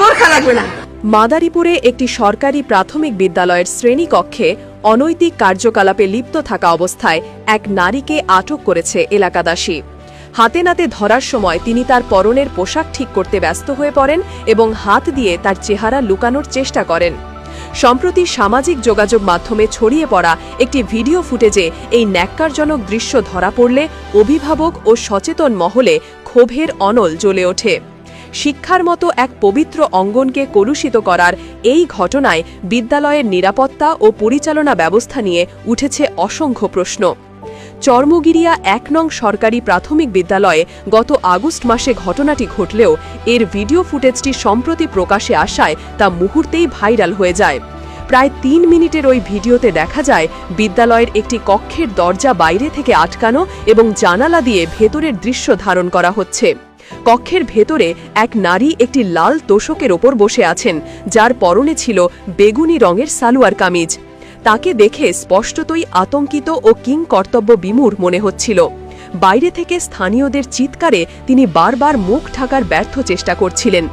বোরখা লাগবে না। মাদারীপুরে একটি সরকারি প্রাথমিক বিদ্যালয়ের শ্রেণীকক্ষে অনৈতিক কার্যকলাপে লিপ্ত থাকা অবস্থায় এক নারীকে আটক করেছে এলাকাবাসী। হাতে নাতে ধরার সময় তিনি তার পরনের পোশাক ঠিক করতে ব্যস্ত হয়ে পড়েন এবং হাত দিয়ে তার চেহারা লুকানোর চেষ্টা করেন। সম্প্রতি সামাজিক যোগাযোগ মাধ্যমে ছড়িয়ে পড়া একটি ভিডিও ফুটেজে এই ন্যাক্কারজনক দৃশ্য ধরা পড়লে অভিভাবক ও সচেতন মহলে ক্ষোভের অনল জ্বলে ওঠে। শিক্ষার মতো এক পবিত্র অঙ্গনকে কলুষিত করার এই ঘটনায় বিদ্যালয়ের নিরাপত্তা ও পরিচালনা ব্যবস্থা নিয়ে উঠেছে অসংখ্য প্রশ্ন। চর্মগিরিয়া এক নং সরকারি প্রাথমিক বিদ্যালয়ে গত আগস্ট মাসে ঘটনাটি ঘটলেও এর ভিডিও ফুটেজটি সম্প্রতি প্রকাশে আসায় তা মুহূর্তেই ভাইরাল হয়ে যায়। প্রায় তিন মিনিটের ওই ভিডিওতে দেখা যায়, বিদ্যালয়ের একটি কক্ষের দরজা বাইরে থেকে আটকানো এবং জানালা দিয়ে ভেতরের দৃশ্য ধারণ করা হচ্ছে। কক্ষের ভেতরে এক নারী একটি লাল তোষকের ওপর বসে আছেন, যার পরনে ছিল বেগুনি রঙের সালোয়ার কামিজ। তাকে দেখে স্পষ্টতই আতঙ্কিত ও কিং কর্তব্য বিমূর মনে হচ্ছিল। বাইরে থেকে স্থানীয়দের চিৎকারে তিনি বারবার মুখ ঢাকার ব্যর্থ চেষ্টা করছিলেন।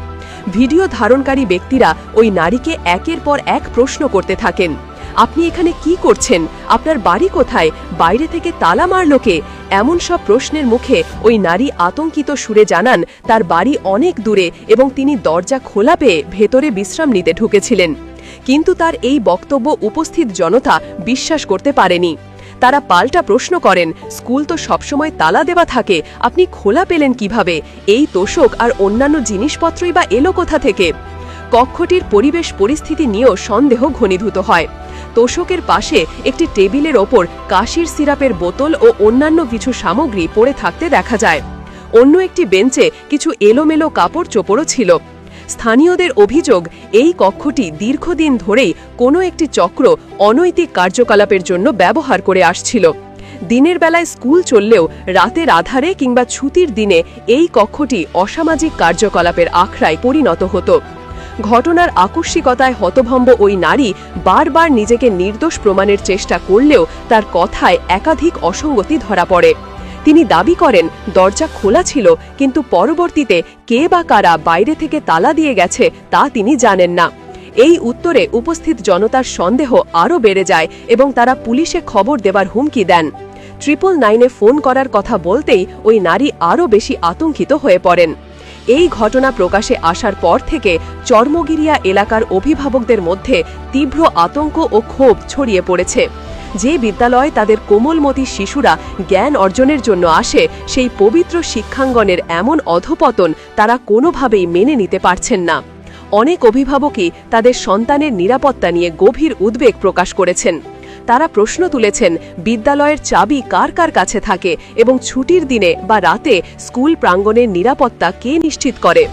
ভিডিও ধারণকারী ব্যক্তিরা ওই নারীকে একের পর এক প্রশ্ন করতে থাকেন। আপনি এখানে কি করছেন? আপনার বাড়ি কোথায়? বাইরে থেকে তালা মারল কে? এমন সব প্রশ্নের মুখে ওই নারী আতঙ্কিত সুরে জানান, তার বাড়ি অনেক দূরে এবং তিনি দরজা খোলা পেয়ে ভেতরে বিশ্রাম নিতে ঢুকেছিলেন। কিন্তু তার এই বক্তব্য উপস্থিত জনতা বিশ্বাস করতে পারেনি। তারা পাল্টা প্রশ্ন করেন, স্কুল তো সবসময় তালা দেওয়া থাকে, আপনি খোলা পেলেন কীভাবে? এই তোষক আর অন্যান্য জিনিসপত্রই বা এলো কোথা থেকে? কক্ষটির পরিবেশ পরিস্থিতি নিয়েও সন্দেহ ঘনীভূত হয়। তোষকের পাশে একটি টেবিলের ওপর কাশির সিরাপের বোতল ও অন্যান্য কিছু সামগ্রী পড়ে থাকতে দেখা যায়। অন্য একটি বেঞ্চে কিছু এলোমেলো কাপড় চোপড়ও ছিল। স্থানীয়দের অভিযোগ, এই কক্ষটি দীর্ঘদিন ধরেই কোনো একটি চক্র অনৈতিক কার্যকলাপের জন্য ব্যবহার করে আসছিল। দিনের বেলায় স্কুল চললেও রাতের আধারে কিংবা ছুটির দিনে এই কক্ষটি অসামাজিক কার্যকলাপের আখড়ায় পরিণত হতো। ঘটনার আকস্মিকতায় হতভম্ব ওই নারী বারবার নিজেকে নির্দোষ প্রমাণের চেষ্টা করলেও তার কথায় একাধিক অসঙ্গতি ধরা পড়ে। তিনি দাবি করেন, দরজা খোলা ছিল, কিন্তু পরবর্তীতে কে বা কারা বাইরে থেকে তালা দিয়ে গেছে তা তিনি জানেন না। এই উত্তরে উপস্থিত জনতার সন্দেহ আরও বেড়ে যায় এবং তারা পুলিশে খবর দেবার হুমকি দেন। ট্রিপল নাইনে ফোন করার কথা বলতেই ওই নারী আরও বেশি আতঙ্কিত হয়ে পড়েন। এই ঘটনা প্রকাশে আসার পর থেকে চর্মগিরিয়া এলাকার অভিভাবকদের মধ্যে তীব্র আতঙ্ক ও ক্ষোভ ছড়িয়ে পড়েছে। যে বিদ্যালয় তাদের কোমলমতি শিশুরা জ্ঞান অর্জনের জন্য আসে, সেই পবিত্র শিক্ষাঙ্গনের এমন অধপতন তারা কোনোভাবেই মেনে নিতে পারছেন না। অনেক অভিভাবকই তাদের সন্তানের নিরাপত্তা নিয়ে গভীর উদ্বেগ প্রকাশ করেছেন। তারা প্রশ্ন তুলেছেন, বিদ্যালয়ের চাবি কার কার কাছে থাকে এবং ছুটির দিনে বা রাতে স্কুল প্রাঙ্গণের নিরাপত্তা কে নিশ্চিত করে?